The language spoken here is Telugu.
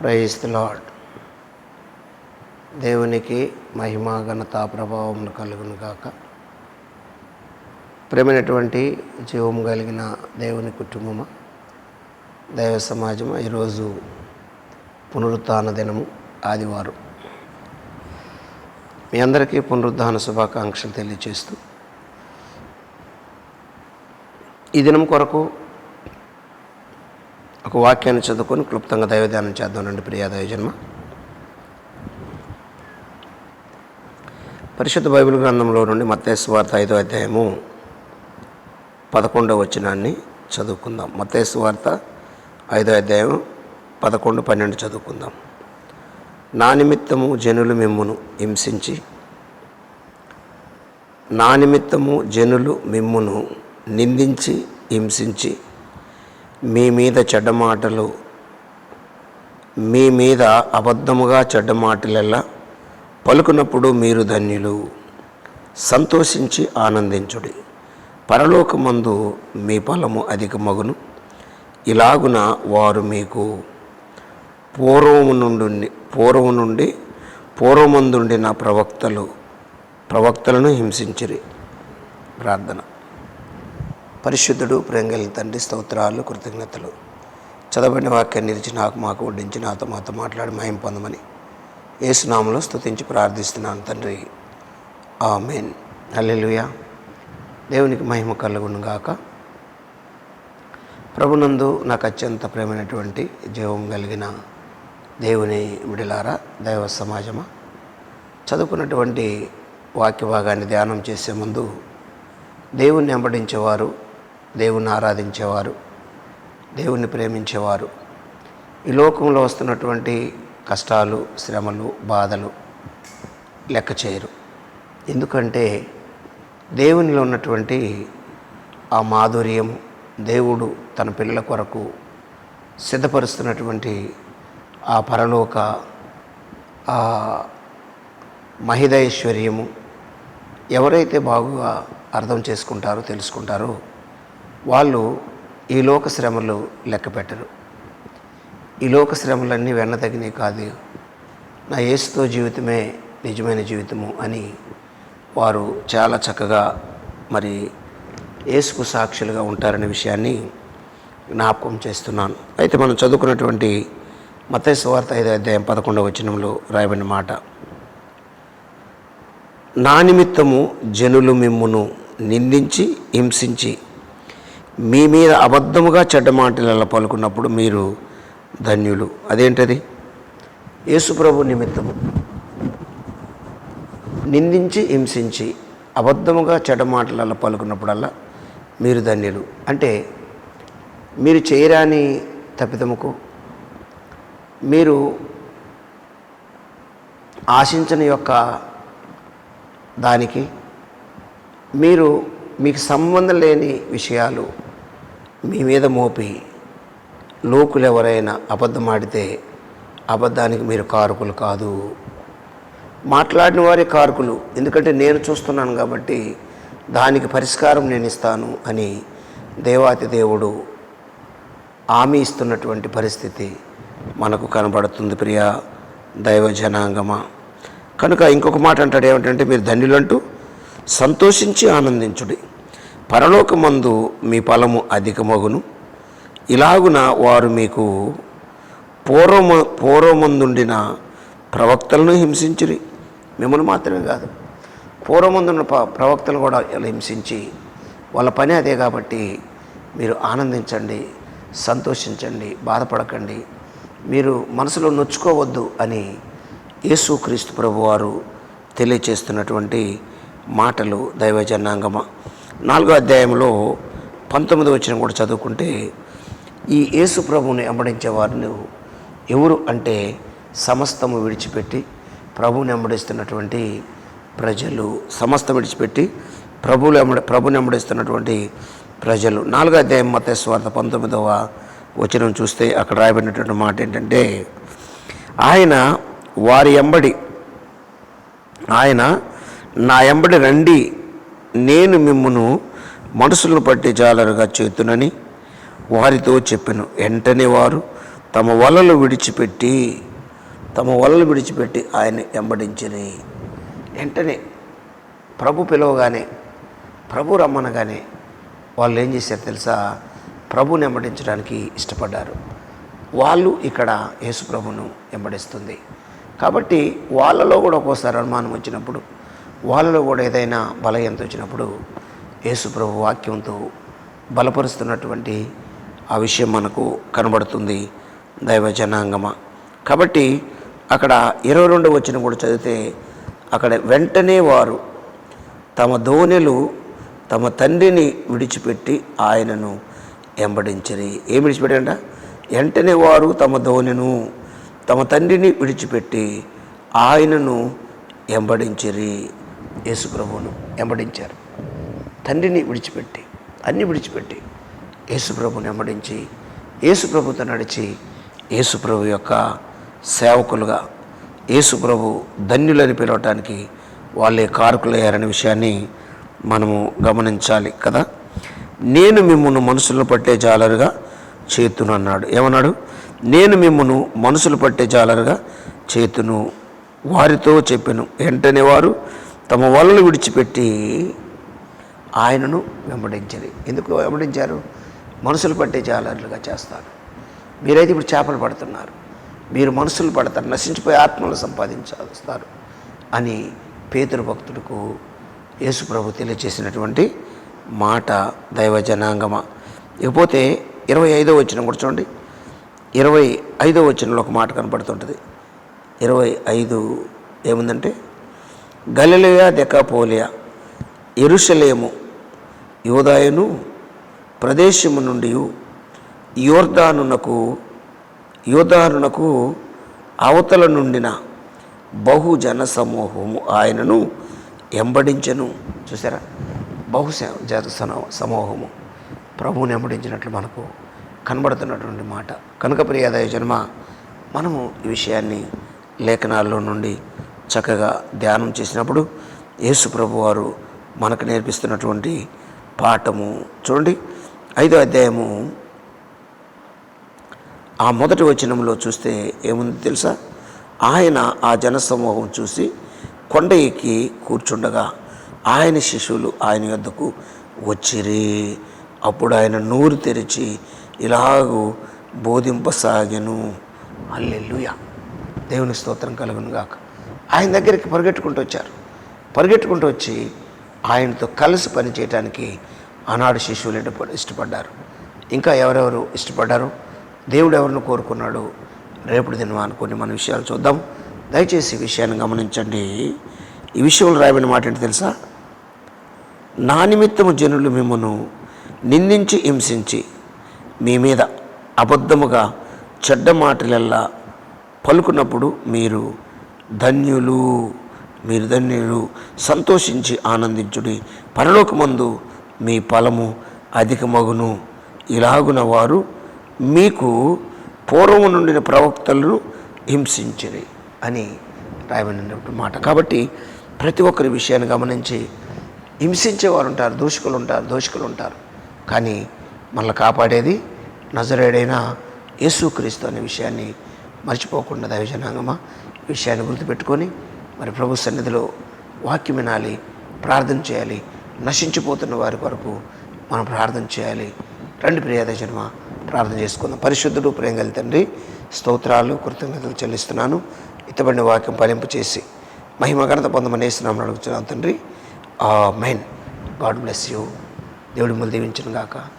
ప్రైజ్ లాడ్ దేవునికి మహిమా ఘనత ప్రభావం కలుగును గాక. ప్రేమైనటువంటి జీవం కలిగిన దేవుని కుటుంబము దైవ సమాజం ఈరోజు పునరుత్న దినము ఆదివారం. మీ అందరికీ పునరుద్ధాన శుభాకాంక్షలు తెలియజేస్తూ ఈ దినం కొరకు ఒక వాక్యాన్ని చదువుకొని క్లుప్తంగా దైవధ్యానం చేద్దామండి ప్రియా దైవజన్మ. పరిశుద్ధ బైబిల్ గ్రంథంలో నుండి మత్తేసు వార్త ఐదో అధ్యాయము పదకొండవ వచనాన్ని చదువుకుందాం. మత్తేసు వార్త ఐదో అధ్యాయం పదకొండు పన్నెండు చదువుకుందాం. నా నిమిత్తము జనులు మిమ్మును హింసించి నా నిమిత్తము జనులు మిమ్మును నిందించి హింసించి మీ మీద చెడ్డ మాటలు మీ మీద అబద్ధముగా చెడ్డ మాటలెల్లా పలుకున్నప్పుడు మీరు ధన్యులు. సంతోషించి ఆనందించుడి. పరలోకమందు మీ ఫలము అధిక మగును ఇలాగున వారు మీకు పూర్వము నుండి పూర్వము నుండి పూర్వమందుండిన ప్రవక్తలు ప్రవక్తలను హింసించిరి. ప్రార్థన. పరిశుద్ధుడు ప్రేంగలి తండ్రి స్తోత్రాలు కృతజ్ఞతలు. చదవబడిన వాక్యాన్ని నిలిచి నాకు మాకు వడ్డించి నాతో మాతో మాట్లాడి మహిం పొందమని ఏసునామలో స్తుతించి ప్రార్థిస్తున్నాను తండ్రి. ఆ మెయిన్ అల్లెలుయా దేవునికి మహిమ కలుగును గాక. ప్రభునందు నాకు అత్యంత ప్రేమైనటువంటి జీవం కలిగిన దేవుని విడిలారా దైవ సమాజమా. చదువుకున్నటువంటి వాక్య భాగాన్ని ధ్యానం చేసే ముందు దేవుణ్ణి వెంబడించేవారు దేవుణ్ణి ఆరాధించేవారు దేవుణ్ణి ప్రేమించేవారు. ఈ లోకంలో వస్తున్నటువంటి కష్టాలు శ్రమలు బాధలు లెక్క చేయరు. ఎందుకంటే దేవునిలో ఉన్నటువంటి ఆ మాధుర్యం దేవుడు తన పిల్లల కొరకు సిద్ధపరుస్తున్నటువంటి ఆ పరలోక ఆ మహిదైశ్వర్యము ఎవరైతే బాగుగా అర్థం చేసుకుంటారో తెలుసుకుంటారో వాళ్ళు ఈ లోక శ్రమలు లెక్క పెట్టరు. ఈ లోక శ్రమలన్నీ వెన్నదగినవి కాదు. నా యేసుతో జీవితమే నిజమైన జీవితము అని వారు చాలా చక్కగా మరి యేసుకు సాక్షులుగా ఉంటారనే విషయాన్ని జ్ఞాపకం చేస్తున్నాను. అయితే మనం చదువుకున్నటువంటి మత స్వార్థ ఐదో అధ్యాయం పదకొండవ వచనంలో రాయబడిన మాట. నా నిమిత్తము జనులు మిమ్మును నిందించి హింసించి మీ మీద అబద్ధముగా చెడ్డ మాటలలో పలుకున్నప్పుడు మీరు ధన్యులు. అదేంటది? యేసుప్రభు నిమిత్తము. నిందించి హింసించి అబద్ధముగా చెడ్డ మాటలలో పలుకున్నప్పుడల్లా మీరు ధన్యులు. అంటే మీరు చేయరాని తప్పిదముకు మీరు ఆశించని యొక్క దానికి మీరు మీకు సంబంధం లేని విషయాలు మీ మీద మోపి లోకులు ఎవరైనా అబద్ధమాడితే అబద్ధానికి మీరు కారకులు కాదు. మాట్లాడిన వారే కారకులు. ఎందుకంటే నేను చూస్తున్నాను కాబట్టి దానికి పరిష్కారం నేను ఇస్తాను అని దేవాతి దేవుడు హామీ ఇస్తున్నటువంటి పరిస్థితి మనకు కనబడుతుంది ప్రియ దైవ జనాంగమా. కనుక ఇంకొక మాట అంటాడు ఏమిటంటే మీరు ధన్యులంటూ సంతోషించి ఆనందించుడి. పరలోకమందు మీ ఫలము అధికమగును. ఇలాగున వారు మీకు పూర్వము పూర్వమందుండిన ప్రవక్తలను హింసించిరి. మిమ్మల్ని మాత్రమే కాదు. పూర్వమందున్న ప్రవక్తలు కూడా ఇలా హింసించి వాళ్ళ పని అదే కాబట్టి మీరు ఆనందించండి సంతోషించండి బాధపడకండి. మీరు మనసులో నొచ్చుకోవద్దు అని యేసుక్రీస్తు ప్రభువారు తెలియచేస్తున్నటువంటి మాటలు దైవజనాంగమ. నాలుగో అధ్యాయంలో పంతొమ్మిది వచ్చిన కూడా చదువుకుంటే ఈ యేసు ప్రభువుని వెంబడించే వారిని ఎవరు అంటే సమస్తము విడిచిపెట్టి ప్రభువుని వెంబడిస్తున్నటువంటి ప్రజలు సమస్తం విడిచిపెట్టి ప్రభువులు వెంబడి ప్రభుని వెంబడిస్తున్నటువంటి ప్రజలు. నాలుగో అధ్యాయం మత స్వార్థ పంతొమ్మిదవ వచనం చూస్తే అక్కడ రాయబడినటువంటి మాట ఏంటంటే ఆయన వారి ఎంబడి ఆయన నా ఎంబడి రండి నేను మిమ్మును మనసులను పట్టి జాలరుగా చేతునని వారితో చెప్పాను. వెంటనే వారు తమ వలలు విడిచిపెట్టి తమ వలలు విడిచిపెట్టి ఆయన వెంబడించిరి. వెంటనే ప్రభు పిలవగానే ప్రభు రమ్మనగానే వాళ్ళు ఏం చేశారు తెలుసా? ప్రభుని వెంబడించడానికి ఇష్టపడ్డారు. వాళ్ళు ఇక్కడ యేసు ప్రభును వెంబడిస్తుంది. కాబట్టి వాళ్ళలో కూడా ఒక్కోసారి అనుమానం వచ్చినప్పుడు వాళ్ళలో కూడా ఏదైనా బలహీనత వచ్చినప్పుడు యేసుప్రభు వాక్యంతో బలపరుస్తున్నటువంటి ఆ విషయం మనకు కనబడుతుంది. దైవ జనాంగమ. కాబట్టి అక్కడ ఇరవై రెండు వచ్చిన కూడా చదివితే అక్కడ వెంటనే వారు తమ ధోనిలు తమ తండ్రిని విడిచిపెట్టి ఆయనను వెంబడించరి ఏం విడిచిపెట్టంట వెంటనే వారు తమ ధోనిను తమ తండ్రిని విడిచిపెట్టి ఆయనను ఎంబడించిరి. యేసుప్రభువును వెంబడించారు తండ్రిని విడిచిపెట్టి అన్ని విడిచిపెట్టి యేసుప్రభుని వెంబడించి యేసుప్రభుతో నడిచి యేసుప్రభు యొక్క సేవకులుగా యేసుప్రభు ధన్యులని పిలవటానికి వాళ్ళే కారకులయ్యారనే విషయాన్ని మనము గమనించాలి కదా? నేను మిమ్మల్ని మనసులు పట్టే జాలరుగా చేతును అన్నాడు. ఏమన్నాడు? నేను మిమ్మను మనుషులు పట్టే జాలరుగా చేతును వారితో చెప్పాను. వెంటనే వారు తమ వలలు విడిచిపెట్టి ఆయనను వెంబడించింది ఎందుకు వెంబడించారు? మనుషులు పట్టే జాలర్లుగా చేస్తారు. మీరైతే ఇప్పుడు చేపలు పడుతున్నారు. మీరు మనుషులు పడతారు నశించిపోయి ఆత్మలు సంపాదించాల్స్తారు అని పేతురు భక్తుడికు యేసుప్రభు తెలియజేసినటువంటి మాట దైవ జనాంగమ ఇకపోతే ఇరవై ఐదో వచ్చిన కూడా చూడండి. ఇరవై ఐదో వచ్చినలో ఒక మాట కనపడుతుంటుంది. ఇరవై ఐదు ఏముందంటే? గలిలయ దెకాపోలియా ఎరుషలేము యోదాయను ప్రదేశము నుండి యోర్దానునకు యోధానునకు అవతల నుండిన బహుజన సమూహము ఆయనను ఎంబడించను. చూసారా బహు జన సమూహము. ప్రభువుని వెంబడించినట్లు మనకు కనబడుతున్నటువంటి మాట. కనుక ప్రియాదాయ జన్మ మనము ఈ విషయాన్ని లేఖనాల్లో నుండి చక్కగా ధ్యానం చేసినప్పుడు యేసుప్రభు వారు మనకు నేర్పిస్తున్నటువంటి పాఠము. చూడండి ఐదో అధ్యాయము. ఆ మొదటి వచనంలో చూస్తే ఏముంది తెలుసా? ఆయన ఆ జనసమూహం చూసి కొండ ఎక్కి కూర్చుండగా ఆయన శిష్యులు ఆయన యొద్దకు వచ్చిరి. అప్పుడు ఆయన నూరు తెరిచి ఇలాగూ బోధింపసాగెను. అల్లెల్లుయ దేవుని స్తోత్రం కలుగునుగాక. గాక ఆయన దగ్గరికి పరిగెట్టుకుంటూ వచ్చారు. పరిగెట్టుకుంటూ వచ్చి ఆయనతో కలిసి పనిచేయటానికి ఆనాడు శిష్యులు ఇష్టపడ్డారు. ఇంకా ఎవరెవరు ఇష్టపడ్డారు? దేవుడు ఎవరిని కోరుకున్నాడు? రేపటి దినం అనుకుని మన విషయాలు చూద్దాం. దయచేసి విషయాన్ని గమనించండి. ఈ విషయంలో రాయబడిన మాట ఏంటి తెలుసా? నా నిమిత్తము జనులు మిమ్మను నిందించి హింసించి మీ మీద అబద్ధముగా చెడ్డ మాటలల్లా పలుకున్నప్పుడు మీరు ధన్యులు మీరు ధన్యులు సంతోషించి ఆనందించుడి. పరలోకమందు మీ ఫలము అధికమగును. ఇలాగున వారు మీకు పూర్వము నుండిన ప్రవక్తలను హింసించిరి అని రాయబడినటువంటి మాట. కాబట్టి ప్రతి ఒక్కరి విషయాన్ని గమనించి హింసించేవారు ఉంటారు దూషకులు ఉంటారు దోషకులు ఉంటారు కానీ మనల్ని కాపాడేది నజరేడైన యేసుక్రీస్తు అనే విషయాన్ని మర్చిపోకుండా దైవజనాంగమా విషయాన్ని గుర్తుపెట్టుకొని మరి ప్రభు సన్నిధిలో వాక్యం వినాలి ప్రార్థన చేయాలి నశించిపోతున్న వారి కొరకు మనం ప్రార్థన చేయాలి. రెండు ప్రియాద జన్మ ప్రార్థన చేసుకుందాం. పరిశుద్ధుడు ప్రేమ తండ్రి స్తోత్రాలు కృతజ్ఞతలు చెల్లిస్తున్నాను. ఇతబడిన వాక్యం ఫలింపు చేసి మహిమ ఘనత పొందమని వేస్తున్నామని అడుగుతున్నాను తండ్రి. May God bless you. దేవుడి ముందు దీవించను గాక